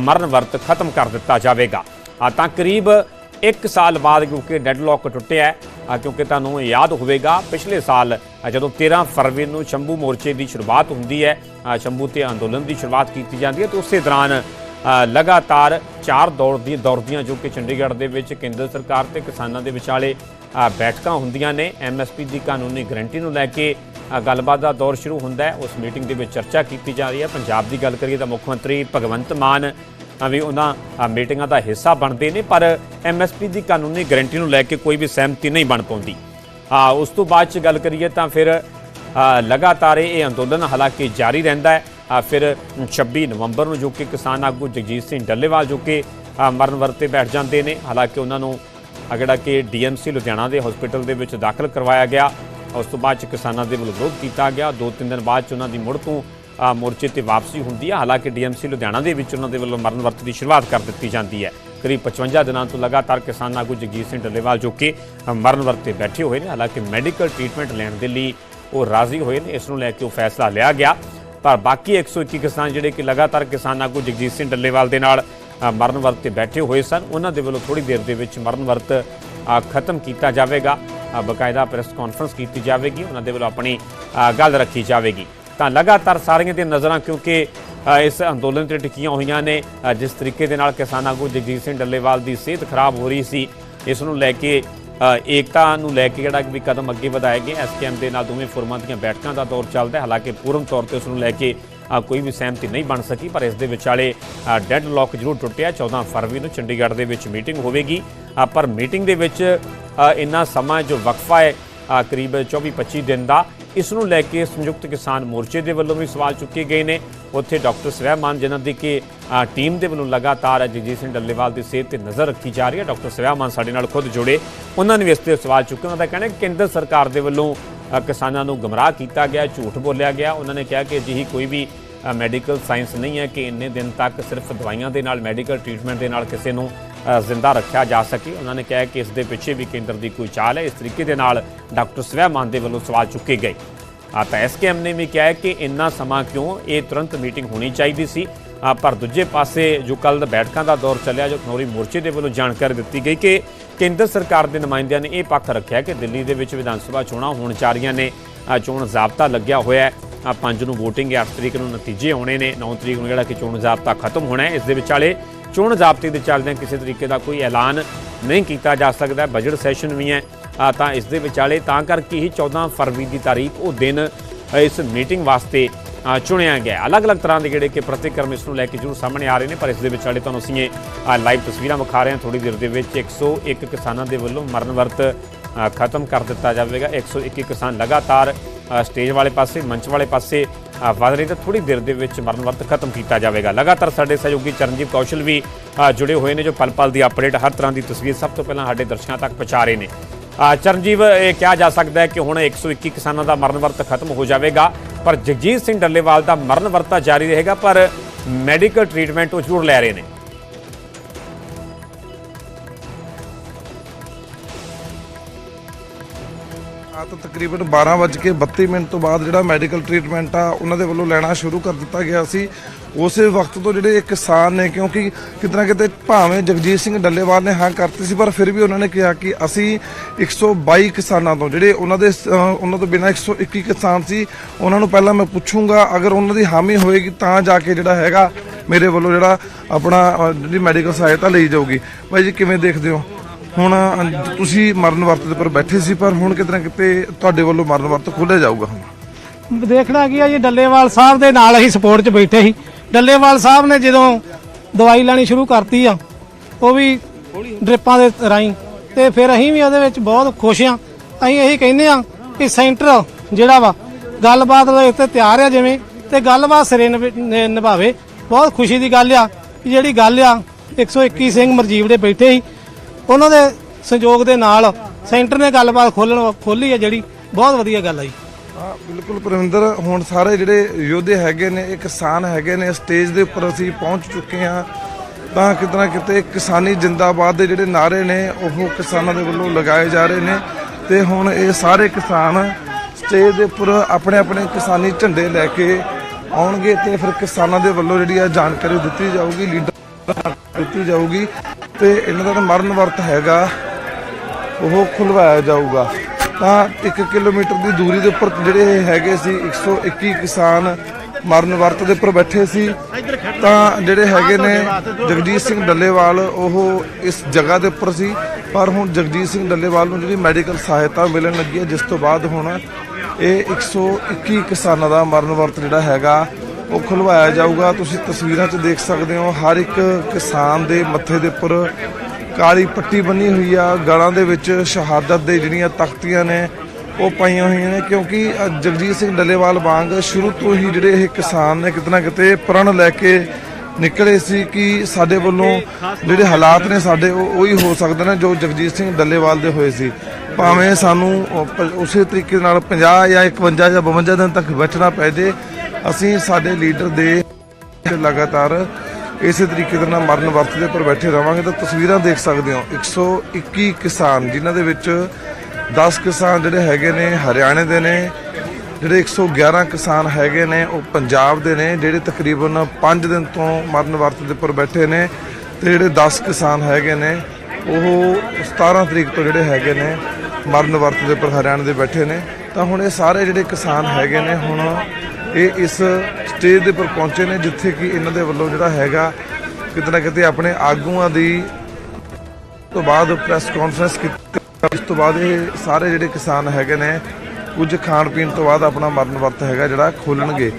ਮਰਨ ਵਰਤ ਖਤਮ ਕਰ ਦਿੱਤਾ ਜਾਵੇਗਾ। ਤਾਂ ਕਰੀਬ ਇੱਕ ਸਾਲ ਬਾਅਦ ਕਿਉਂਕਿ ਡੈਡਲੌਕ ਟੁੱਟਿਆ ਹੈ ਕਿਉਂਕਿ ਤੁਹਾਨੂੰ ਯਾਦ ਹੋਵੇਗਾ, ਪਿਛਲੇ ਸਾਲ ਜਦੋਂ 13 ਫਰਵਰੀ ਨੂੰ ਸ਼ੰਭੂ ਮੋਰਚੇ ਦੀ ਸ਼ੁਰੂਆਤ ਹੁੰਦੀ ਹੈ ਸ਼ੰਭੂ ਤੇ ਅੰਦੋਲਨ ਦੀ ਸ਼ੁਰੂਆਤ ਕੀਤੀ ਜਾਂਦੀ ਹੈ, ਤੇ ਉਸੇ ਦੌਰਾਨ ਲਗਾਤਾਰ ਚਾਰ ਦੌਰ ਦੀ ਦੌਰਦੀਆਂ ਜੋ ਕਿ ਚੰਡੀਗੜ੍ਹ ਦੇ ਵਿੱਚ ਕੇਂਦਰ ਸਰਕਾਰ ਤੇ ਕਿਸਾਨਾਂ ਦੇ ਵਿਚਾਲੇ ਬੈਠਕਾਂ ਹੁੰਦੀਆਂ ਨੇ ਐਮਐਸਪੀ ਦੀ ਕਾਨੂੰਨੀ ਗਰੰਟੀ ਨੂੰ ਲੈ ਕੇ ਗੱਲਬਾਤ ਦਾ ਦੌਰ ਸ਼ੁਰੂ ਹੁੰਦਾ ਹੈ, ਉਸ ਮੀਟਿੰਗ ਦੇ ਵਿੱਚ ਚਰਚਾ ਕੀਤੀ ਜਾ ਰਹੀ ਹੈ। ਪੰਜਾਬ ਦੀ ਗੱਲ ਕਰੀਏ ਤਾਂ ਮੁੱਖ ਮੰਤਰੀ ਭਗਵੰਤ ਮਾਨ ਵੀ ਉਹਨਾਂ ਮੀਟਿੰਗਾਂ ਦਾ ਹਿੱਸਾ ਬਣਦੇ ਨੇ ਪਰ ਐਮਐਸਪੀ ਦੀ ਕਾਨੂੰਨੀ ਗਰੰਟੀ ਨੂੰ ਲੈ ਕੇ ਕੋਈ ਵੀ ਸਹਿਮਤੀ ਨਹੀਂ ਬਣ ਪਾਉਂਦੀ। ਆ ਉਸ ਤੋਂ ਬਾਅਦ ਚ ਗੱਲ ਕਰੀਏ ਤਾਂ ਫਿਰ ਲਗਾਤਾਰ ਇਹ ਅੰਦੋਲਨ ਹਾਲਾਂਕਿ ਜਾਰੀ ਰਹਿੰਦਾ ਹੈ। ਫਿਰ 26 ਨਵੰਬਰ ਨੂੰ ਜੋ ਕਿ ਕਿਸਾਨ ਆਗੂ ਜਗਜੀਤ ਸਿੰਘ ਡੱਲੇਵਾਲ ਜੋ ਕਿ ਮਰਨ ਵਰਤੇ ਬੈਠ ਜਾਂਦੇ ਨੇ ਹਾਲਾਂਕਿ ਉਹਨਾਂ ਨੂੰ ਅ, ਜਿਹੜਾ ਕਿ ਡੀਐਮਸੀ ਲੁਧਿਆਣਾ ਦੇ ਹਸਪੀਟਲ ਦੇ ਵਿੱਚ ਦਾਖਲ ਕਰਵਾਇਆ ਗਿਆ। ਉਸ ਤੋਂ ਬਾਅਦ ਚ ਕਿਸਾਨਾਂ ਦੇ ਵੱਲੋਂ ਵਿਰੋਧ ਕੀਤਾ ਗਿਆ। ਦੋ ਤਿੰਨ ਦਿਨ ਬਾਅਦ ਚ ਉਹਨਾਂ ਦੀ ਮੁੜ ਤੋਂ ਮੋਰਚੇ ਤੇ ਵਾਪਸੀ ਹੁੰਦੀ ਹੈ ਹਾਲਾਂਕਿ ਡੀਐਮਸੀ ਲੁਧਿਆਣਾ ਦੇ ਵਿੱਚ ਉਹਨਾਂ ਦੇ ਵੱਲੋਂ ਮਰਨ ਵਰਤ ਦੀ ਸ਼ੁਰੂਆਤ ਕਰ ਦਿੱਤੀ ਜਾਂਦੀ ਹੈ। ਕਰੀਬ 55 ਦਿਨਾਂ ਤੋਂ ਲਗਾਤਾਰ ਕਿਸਾਨ ਆਗੂ ਜਗਜੀਤ ਸਿੰਘ ਡੱਲੇਵਾਲ ਜੋ ਕਿ ਮਰਨ ਵਰਤ ਤੇ ਬੈਠੇ ਹੋਏ ਨੇ ਹਾਲਾਂਕਿ ਮੈਡੀਕਲ ਟ੍ਰੀਟਮੈਂਟ ਲੈਣ ਦੇ ਲਈ ਉਹ ਰਾਜ਼ੀ ਹੋਏ ਨੇ। ਇਸ ਨੂੰ ਲੈ ਕੇ ਉਹ ਫੈਸਲਾ ਲਿਆ ਗਿਆ। ਪਰ ਬਾਕੀ 121 ਕਿਸਾਨ ਜਿਹੜੇ ਕਿ ਲਗਾਤਾਰ ਕਿਸਾਨ ਆਗੂ ਜਗਜੀਤ ਸਿੰਘ ਡੱਲੇਵਾਲ ਦੇ ਨਾਲ ਮਰਨ ਵਰਤ ਤੇ ਬੈਠੇ ਹੋਏ ਸਨ ਉਹਨਾਂ ਦੇ ਵੱਲੋਂ ਥੋੜੀ ਦੇਰ ਦੇ ਵਿੱਚ ਮਰਨ ਵਰਤ ਖਤਮ ਕੀਤਾ ਜਾਵੇਗਾ। ਅ, ਬਕਾਇਦਾ ਪ੍ਰੈਸ ਕਾਨਫਰੰਸ ਕੀਤੀ ਜਾਵੇਗੀ। ਉਹਨਾਂ ਦੇ ਵੱਲੋਂ ਆਪਣੀ ਗੱਲ ਰੱਖੀ ਜਾਵੇਗੀ। ਤਾਂ ਲਗਾਤਾਰ ਸਾਰੀਆਂ ਦੀਆਂ ਨਜ਼ਰਾਂ ਕਿਉਂਕਿ ਇਸ ਅੰਦੋਲਨ ਤੇ ਟਿਕੀਆਂ ਹੋਈਆਂ ਨੇ। ਜਿਸ ਤਰੀਕੇ ਦੇ ਨਾਲ ਕਿਸਾਨ ਆਗੂ ਜਗਜੀਤ ਸਿੰਘ ਡੱਲੇਵਾਲ ਦੀ ਸਿਹਤ ਖਰਾਬ ਹੋ ਰਹੀ ਸੀ, ਇਸ ਨੂੰ ਲੈ ਕੇ ਏਕਤਾ ਨੂੰ ਲੈ ਕੇ ਜਿਹੜਾ ਵੀ ਕਦਮ ਅੱਗੇ ਵਧਾਏ ਗਏ ਐਸਕੇਐਮ ਦੇ ਨਾਲ ਦੋਵੇਂ ਫੋਰਮਾਂ ਦੀਆਂ ਬੈਠਕਾਂ ਦਾ ਦੌਰ ਚੱਲਦਾ ਹੈ। ਹਾਲਾਂਕਿ ਪੂਰਨ ਤੌਰ ਤੇ ਉਸ ਨੂੰ ਲੈ ਕੇ ਕੋਈ ਵੀ ਸਹਿਮਤੀ ਨਹੀਂ ਬਣ ਸਕੀ, ਪਰ ਇਸ ਦੇ ਵਿਚਾਲੇ ਡੈਡ ਲੋਕ ਜ਼ਰੂਰ ਟੁੱਟਿਆ। 14 ਫਰਵਰੀ ਨੂੰ ਚੰਡੀਗੜ੍ਹ ਦੇ ਵਿੱਚ ਮੀਟਿੰਗ ਹੋਵੇਗੀ। ਪਰ ਮੀਟਿੰਗ ਦੇ ਵਿੱਚ ਇੰਨਾ ਸਮਾਂ ਜੋ ਵਕਫਾ ਹੈ ਕਰੀਬ 24-25 ਦਿਨ ਦਾ ਇਸ ਨੂੰ ਲੈ ਕੇ ਸੰਯੁਕਤ ਕਿਸਾਨ ਮੋਰਚੇ ਦੇ ਵੱਲੋਂ ਵੀ ਸਵਾਲ ਚੁੱਕੇ ਗਏ ਨੇ। ਉੱਥੇ ਡਾਕਟਰ ਸਵੈਮਾਨ, ਜਿਨ੍ਹਾਂ ਦੀ ਕਿ ਟੀਮ ਦੇ ਵੱਲੋਂ ਲਗਾਤਾਰ ਜਗਜੀਤ ਸਿੰਘ ਡੱਲੇਵਾਲ ਦੀ ਸਿਹਤ ਤੇ ਨਜ਼ਰ ਰੱਖੀ ਜਾ ਰਹੀ ਹੈ। ਡਾਕਟਰ ਸਵੈਮਾਨ ਸਾਡੇ ਨਾਲ ਖੁਦ ਜੁੜੇ। ਉਹਨਾਂ ਨੇ ਵੀ ਇਸ ਤੇ ਸਵਾਲ ਚੁੱਕੇ, ਉਹਨਾਂ ਦਾ ਕਹਿਣਾ ਕਿ ਕੇਂਦਰ ਸਰਕਾਰ ਦੇ ਵੱਲੋਂ ਕਿਸਾਨਾਂ ਨੂੰ ਗਮਰਾਹ ਕੀਤਾ ਗਿਆ, ਝੂਠ ਬੋਲਿਆ ਗਿਆ। ਉਹਨਾਂ ਨੇ ਕਿਹਾ ਕਿ ਅਜਿਹੀ ਕੋਈ ਵੀ ਮੈਡੀਕਲ ਸਾਇੰਸ ਨਹੀਂ ਹੈ ਕਿ ਇੰਨੇ ਦਿਨ ਤੱਕ ਸਿਰਫ ਦਵਾਈਆਂ ਦੇ ਨਾਲ, ਮੈਡੀਕਲ ਟ੍ਰੀਟਮੈਂਟ ਦੇ ਨਾਲ ਕਿਸੇ ਨੂੰ ਜ਼ਿੰਦਾ ਰੱਖਿਆ ਜਾ ਸਕੇ। ਉਹਨਾਂ ਨੇ ਕਿਹਾ ਕਿ ਇਸ ਦੇ ਪਿੱਛੇ ਵੀ ਕੇਂਦਰ ਦੀ ਕੋਈ ਚਾਲ ਹੈ। ਇਸ ਤਰੀਕੇ ਦੇ ਨਾਲ ਡਾਕਟਰ ਸਵੈ ਮਾਨ ਦੇ ਵੱਲੋਂ ਸਵਾਲ ਚੁੱਕੇ ਗਏ। ਆ ਤਾਂ ਐਸਕੇਐਮ ਨੇ ਵੀ ਕਿਹਾ ਕਿ ਇੰਨਾ ਸਮਾਂ ਕਿਉਂ? ਇਹ ਤੁਰੰਤ ਮੀਟਿੰਗ ਹੋਣੀ ਚਾਹੀਦੀ ਸੀ। ਪਰ ਦੂਜੇ ਪਾਸੇ ਜੋ ਕੱਲ ਬੈਠਕਾਂ ਦਾ ਦੌਰ ਚੱਲਿਆ, ਜੋ ਖਨੌਰੀ ਮੋਰਚੇ ਦੇ ਵੱਲੋਂ ਜਾਣਕਾਰੀ ਦਿੱਤੀ ਗਈ ਕਿ ਕੇਂਦਰ ਸਰਕਾਰ ਦੇ ਨੁਮਾਇੰਦਿਆਂ ਨੇ ਇਹ ਪੱਖ ਰੱਖਿਆ ਕਿ ਦਿੱਲੀ ਦੇ ਵਿੱਚ ਵਿਧਾਨ ਸਭਾ ਚੋਣਾਂ ਹੋਣ ਜਾ ਰਹੀਆਂ ਨੇ। ਚੋਣ ਜ਼ਾਬਤਾ ਲੱਗਿਆ ਹੋਇਆ ਹੈ। 5 ਨੂੰ VOTING ਹੈ। 8 ਤਰੀਕ ਨੂੰ ਨਤੀਜੇ ਆਉਣੇ ਨੇ। 9 ਤਰੀਕ ਨੂੰ ਜਿਹੜਾ ਕਿ ਚੋਣ ਜ਼ਾਬਤਾ ਖਤਮ ਹੋਣਾ ਹੈ। ਇਸ ਦੇ ਵਿਚਾਲੇ ਚੋਣ ਜ਼ਾਬਤੇ ਦੇ ਚੱਲਦਿਆਂ ਕਿਸੇ ਤਰੀਕੇ ਦਾ ਕੋਈ ਐਲਾਨ ਨਹੀਂ ਕੀਤਾ ਜਾ ਸਕਦਾ। ਬਜਟ ਸੈਸ਼ਨ ਵੀ ਹੈ ਤਾਂ ਇਸ ਦੇ ਵਿਚਾਲੇ ਤਾਂ ਕਰਕੇ ਹੀ 14 ਫਰਵਰੀ ਦੀ ਤਾਰੀਖ ਉਹ ਦਿਨ ਇਸ ਮੀਟਿੰਗ ਵਾਸਤੇ ਚੁਣਿਆ ਗਿਆ। ਅਲੱਗ-ਅਲੱਗ ਤਰ੍ਹਾਂ ਦੇ ਜਿਹੜੇ ਕਿ ਪ੍ਰਤੀਕਰਮ ਇਸ ਨੂੰ ਲੈ ਕੇ ਜ਼ਰੂਰ ਸਾਹਮਣੇ ਆ ਰਹੇ ਨੇ, ਪਰ ਇਸ ਦੇ ਵਿਚਾਲੇ ਤੁਹਾਨੂੰ ਅਸੀਂ ਇਹ ਲਾਈਵ ਤਸਵੀਰਾਂ ਵਿਖਾ ਰਹੇ ਹਾਂ। ਥੋੜੀ ਦੇਰ ਦੇ ਵਿੱਚ 101 ਕਿਸਾਨਾਂ ਦੇ ਵੱਲੋਂ ਮਰਨ ਵਰਤ ਖਤਮ ਕਰ ਦਿੱਤਾ ਜਾਵੇਗਾ। 121 ਕਿਸਾਨ ਲਗਾਤਾਰ ਸਟੇਜ ਵਾਲੇ ਪਾਸੇ, ਮੰਚ ਵਾਲੇ ਪਾਸੇ ਵਧ ਰਹੀ ਤਾਂ ਥੋੜੀ ਦੇਰ ਦੇ ਵਿੱਚ ਮਰਨ ਵਰਤ ਖਤਮ ਕੀਤਾ ਜਾਵੇਗਾ। ਲਗਾਤਾਰ ਸਾਡੇ ਸਹਿਯੋਗੀ ਚਰਨਜੀਤ ਕੌਸ਼ਲ ਵੀ ਜੁੜੇ ਹੋਏ ਨੇ ਜੋ ਪਲ-ਪਲ ਦੀ ਅਪਡੇਟ ਹਰ ਤਰ੍ਹਾਂ ਦੀ ਤਸਵੀਰ ਸਭ ਤੋਂ ਪਹਿਲਾਂ ਸਾਡੇ ਦਰਸ਼ਕਾਂ ਤੱਕ ਪਹੁੰਚਾ ਰਹੇ ਨੇ। ਚਰਨਜੀਵ, ਇਹ ਕਿਹਾ ਜਾ ਸਕਦਾ ਹੈ ਕਿ ਹੁਣ 121 ਕਿਸਾਨਾਂ ਦਾ ਮਰਨ ਵਰਤ ਖਤਮ ਹੋ ਜਾਵੇਗਾ, ਪਰ ਜਗਜੀਤ ਸਿੰਘ ਡੱਲੇਵਾਲ ਦਾ ਮਰਨ ਵਰਤਾ ਜਾਰੀ ਰਹੇਗਾ, ਪਰ ਮੈਡੀਕਲ ਟ੍ਰੀਟਮੈਂਟ ਉਹ ਜ਼ਰੂਰ ਲੈ ਰਹੇ ਨੇ। ਆ ਤਾਂ ਤਕਰੀਬਨ 12:32 ਮਿੰਟ ਤੋਂ ਬਾਅਦ ਜਿਹੜਾ ਮੈਡੀਕਲ ਟ੍ਰੀਟਮੈਂਟ ਆ, ਉਹਨਾਂ ਦੇ ਵੱਲੋਂ ਲੈਣਾ ਸ਼ੁਰੂ ਕਰ ਦਿੱਤਾ ਗਿਆ ਸੀ। ਉਸੇ ਵਕਤ ਤੋਂ ਜਿਹੜੇ ਇਹ ਕਿਸਾਨ ਨੇ, ਕਿਉਂਕਿ ਕਿਤਨਾ ਕਿਤੇ ਭਾਵੇਂ ਜਗਜੀਤ ਸਿੰਘ ਡੱਲੇਵਾਲ ਨੇ ਹਾਂ ਕਰਤੀ ਸੀ, ਪਰ ਫਿਰ ਵੀ ਉਹਨਾਂ ਨੇ ਕਿਹਾ ਕਿ ਅਸੀਂ 122 ਕਿਸਾਨਾਂ ਤੋਂ ਜਿਹੜੇ ਉਹਨਾਂ ਦੇ ਉਹਨਾਂ ਤੋਂ ਬਿਨਾਂ 121 ਕਿਸਾਨ ਸੀ, ਉਹਨਾਂ ਨੂੰ ਪਹਿਲਾਂ ਮੈਂ ਪੁੱਛੂੰਗਾ, ਅਗਰ ਉਹਨਾਂ ਦੀ ਹਾਮੀ ਹੋਏਗੀ ਤਾਂ ਜਾ ਕੇ ਜਿਹੜਾ ਹੈਗਾ ਮੇਰੇ ਵੱਲੋਂ ਜਿਹੜਾ ਆਪਣਾ ਜਿਹੜੀ ਮੈਡੀਕਲ ਸਹਾਇਤਾ ਲਈ ਜਾਊਗੀ। ਬਾਈ ਜੀ, ਕਿਵੇਂ ਦੇਖਦੇ ਹੋ? ਹੁਣ ਅ, ਤੁਸੀਂ ਮਰਨ ਵਰਤ ਦੇ ਉੱਪਰ ਬੈਠੇ ਸੀ ਪਰ ਹੁਣ ਕਿਤੇ ਨਾ ਕਿਤੇ ਤੁਹਾਡੇ ਵੱਲੋਂ ਮਰਨ ਵਰਤ ਖੋਲ੍ਹਿਆ ਜਾਊਗਾ ਹੁਣ? ਦੇਖਣਾ ਕੀ ਆ ਜੀ ਡੱਲੇਵਾਲ ਸਾਹਿਬ ਦੇ ਨਾਲ ਅਸੀਂ ਸਪੋਰਟ 'ਚ ਬੈਠੇ ਸੀ। ਡੱਲੇਵਾਲ ਸਾਹਿਬ ਨੇ ਜਦੋਂ ਦਵਾਈ ਲੈਣੀ ਸ਼ੁਰੂ ਕਰਤੀ ਆ ਉਹ ਵੀ ਡ੍ਰਿਪਾਂ ਦੇ ਰਾਹੀਂ ਤੇ ਫਿਰ ਅਸੀਂ ਵੀ ਉਹਦੇ ਵਿੱਚ ਬਹੁਤ ਖੁਸ਼ ਆ। ਅਸੀਂ ਇਹੀ ਕਹਿੰਦੇ ਆ ਕਿ ਸੈਂਟਰ ਜਿਹੜਾ ਵਾ ਗੱਲਬਾਤ ਦੇ ਉੱਤੇ ਤਿਆਰ ਆ ਜਿਵੇਂ ਤੇ ਗੱਲਬਾਤ ਸਿਰੇ ਨਿਭ- ਨਿ- ਨਿਭਾਵੇ। ਬਹੁਤ ਖੁਸ਼ੀ ਦੀ ਗੱਲ ਆ ਕਿ ਜਿਹੜੀ ਗੱਲ ਆ 121 ਸਿੰਘ ਮਰਜੀਵ ਦੇ ਬੈਠੇ ਸੀ ਉਹਨਾਂ ਦੇ ਸਹਿਯੋਗ ਦੇ ਨਾਲ ਸੈਂਟਰ ਨੇ ਗੱਲਬਾਤ ਖੋਲਣ ਖੋਲੀ ਹੈ ਜਿਹੜੀ ਬਹੁਤ ਵਧੀਆ ਗੱਲ ਹੈ ਜੀ। ਹਾਂ, ਬਿਲਕੁਲ ਪਰਵਿੰਦਰ ਹੁਣ ਸਾਰੇ ਜਿਹੜੇ ਯੋਧੇ ਹੈਗੇ ਨੇ, ਇਹ ਕਿਸਾਨ ਹੈਗੇ ਨੇ, ਸਟੇਜ ਦੇ ਉੱਪਰ ਅਸੀਂ ਪਹੁੰਚ ਚੁੱਕੇ ਹਾਂ। ਤਾਂ ਕਿਤੇ ਨਾ ਕਿਤੇ ਕਿਸਾਨੀ ਜਿੰਦਾਬਾਦ ਦੇ ਜਿਹੜੇ ਨਾਰੇ ਨੇ, ਉਹ ਕਿਸਾਨਾਂ ਦੇ ਵੱਲੋਂ ਲਗਾਏ ਜਾ ਰਹੇ ਨੇ। ਤੇ ਹੁਣ ਇਹ ਸਾਰੇ ਕਿਸਾਨ ਸਟੇਜ ਦੇ ਉੱਪਰ ਆਪਣੇ ਆਪਣੇ ਕਿਸਾਨੀ ਝੰਡੇ ਲੈ ਕੇ ਆਉਣਗੇ ਤੇ ਫਿਰ ਕਿਸਾਨਾਂ ਦੇ ਵੱਲੋਂ ਜਿਹੜੀ ਆ ਜਾਣਕਾਰੀ ਦਿੱਤੀ ਜਾਊਗੀ, ਲੀਡਰ ਦਿੱਤੀ ਜਾਊਗੀ। ਤੇ ਇਹਨਾਂ ਦਾ ਮਰਨ ਵਰਤ ਹੈਗਾ, ਉਹ ਖੁਲਵਾਇਆ ਜਾਊਗਾ। ਤਾਂ 1 ਕਿਲੋਮੀਟਰ ਦੀ ਦੂਰੀ ਦੇ ਉੱਪਰ ਜਿਹੜੇ ਇਹ ਹੈਗੇ ਸੀ 121 ਕਿਸਾਨ ਮਰਨ ਵਰਤ ਦੇ ਉੱਪਰ ਬੈਠੇ ਸੀ। ਤਾਂ ਜਿਹੜੇ ਹੈਗੇ ਨੇ ਜਗਜੀਤ ਸਿੰਘ ਡੱਲੇਵਾਲ, ਉਹ ਇਸ ਜਗ੍ਹਾ ਦੇ ਉੱਪਰ ਸੀ। ਪਰ ਹੁਣ ਜਗਜੀਤ ਸਿੰਘ ਡੱਲੇਵਾਲ ਨੂੰ ਜਿਹੜੀ ਮੈਡੀਕਲ ਸਹਾਇਤਾ ਮਿਲਣ ਲੱਗੀ ਹੈ, ਜਿਸ ਤੋਂ ਬਾਅਦ ਹੁਣ ਇਹ 121 ਕਿਸਾਨਾਂ ਦਾ ਮਰਨ ਵਰਤ ਜਿਹੜਾ ਹੈਗਾ ਉਹ ਖੁਲਵਾਇਆ ਜਾਊਗਾ। ਤੁਸੀਂ ਤਸਵੀਰਾਂ 'ਚ ਦੇਖ ਸਕਦੇ ਹੋ, ਹਰ ਇੱਕ ਕਿਸਾਨ ਦੇ ਮੱਥੇ ਦੇ ਉੱਪਰ ਕਾਲੀ ਪੱਟੀ ਬੰਨੀ ਹੋਈ ਆ। ਗਲਾਂ ਦੇ ਵਿੱਚ ਸ਼ਹਾਦਤ ਦੇ ਜਿਹੜੀਆਂ ਤਖਤੀਆਂ ਨੇ, ਉਹ ਪਾਈਆਂ ਹੋਈਆਂ ਨੇ। ਕਿਉਂਕਿ ਜਗਜੀਤ ਸਿੰਘ ਡੱਲੇਵਾਲ ਵਾਂਗ ਸ਼ੁਰੂ ਤੋਂ ਹੀ ਜਿਹੜੇ ਇਹ ਕਿਸਾਨ ਨੇ ਕਿਤੇ ਨਾ ਕਿਤੇ ਪ੍ਰਣ ਲੈ ਕੇ ਨਿਕਲੇ ਸੀ ਕਿ ਸਾਡੇ ਵੱਲੋਂ ਜਿਹੜੇ ਹਾਲਾਤ ਨੇ ਸਾਡੇ, ਉਹ, ਉਹੀ ਹੋ ਸਕਦੇ ਨੇ ਜੋ ਜਗਜੀਤ ਸਿੰਘ ਡੱਲੇਵਾਲ ਦੇ ਹੋਏ ਸੀ। ਭਾਵੇਂ ਸਾਨੂੰ ਉਸੇ ਤਰੀਕੇ ਨਾਲ 50 ਜਾਂ 51 ਜਾਂ 52 ਦਿਨ ਤੱਕ ਬਚਣਾ ਪੈ ਜੇ ਅਸੀਂ ਸਾਡੇ ਲੀਡਰ ਦੇ ਲਗਾਤਾਰ ਇਸੇ ਤਰੀਕੇ ਦੇ ਨਾਲ ਮਰਨ ਵਰਤ ਦੇ ਉੱਪਰ ਬੈਠੇ ਰਵਾਂਗੇ ਤਾਂ ਤਸਵੀਰਾਂ ਦੇਖ ਸਕਦੇ ਹੋ 121 ਕਿਸਾਨ, ਜਿਨ੍ਹਾਂ ਦੇ ਵਿੱਚ 10 ਕਿਸਾਨ ਜਿਹੜੇ ਹੈਗੇ ਨੇ, ਹਰਿਆਣੇ ਦੇ ਨੇ, ਜਿਹੜੇ 111 ਕਿਸਾਨ ਹੈਗੇ ਨੇ, ਉਹ ਪੰਜਾਬ ਦੇ ਨੇ, ਜਿਹੜੇ ਤਕਰੀਬਨ 5 ਦਿਨ ਤੋਂ ਮਰਨ ਵਰਤ ਦੇ ਉੱਪਰ ਬੈਠੇ ਨੇ ਤੇ ਜਿਹੜੇ 10 ਕਿਸਾਨ ਹੈਗੇ ਨੇ, ਉਹ 17 ਤਰੀਕ ਤੋਂ ਜਿਹੜੇ ਹੈਗੇ ਨੇ, ਮਰਨ ਵਰਤ ਦੇ ਉੱਪਰ ਹਰਿਆਣੇ ਦੇ ਬੈਠੇ ਨੇ। ਤਾਂ ਹੁਣ ਇਹ ਸਾਰੇ ਜਿਹੜੇ ਕਿਸਾਨ ਹੈਗੇ ਨੇ, ਹੁਣ ਇਹ ਇਸ ਸਟੇਜ ਦੇ ਉੱਪਰ ਪਹੁੰਚੇ ਨੇ, ਜਿੱਥੇ ਕਿ ਇਹਨਾਂ ਦੇ ਵੱਲੋਂ ਜਿਹੜਾ ਹੈਗਾ ਕਿਤੇ ਨਾ ਕਿਤੇ ਆਪਣੇ ਆਗੂਆਂ ਦੀ ਤੋਂ ਬਾਅਦ ਪ੍ਰੈਸ ਕਾਨਫਰੰਸ ਕੀਤੀ। ਇਸ ਤੋਂ ਬਾਅਦ ਇਹ ਸਾਰੇ ਜਿਹੜੇ ਕਿਸਾਨ ਹੈਗੇ ਨੇ, ਕੁਝ ਖਾਣ ਪੀਣ ਤੋਂ ਬਾਅਦ ਆਪਣਾ ਮਰਨ ਵਰਤ ਹੈਗਾ ਜਿਹੜਾ ਖੋਲਣਗੇ।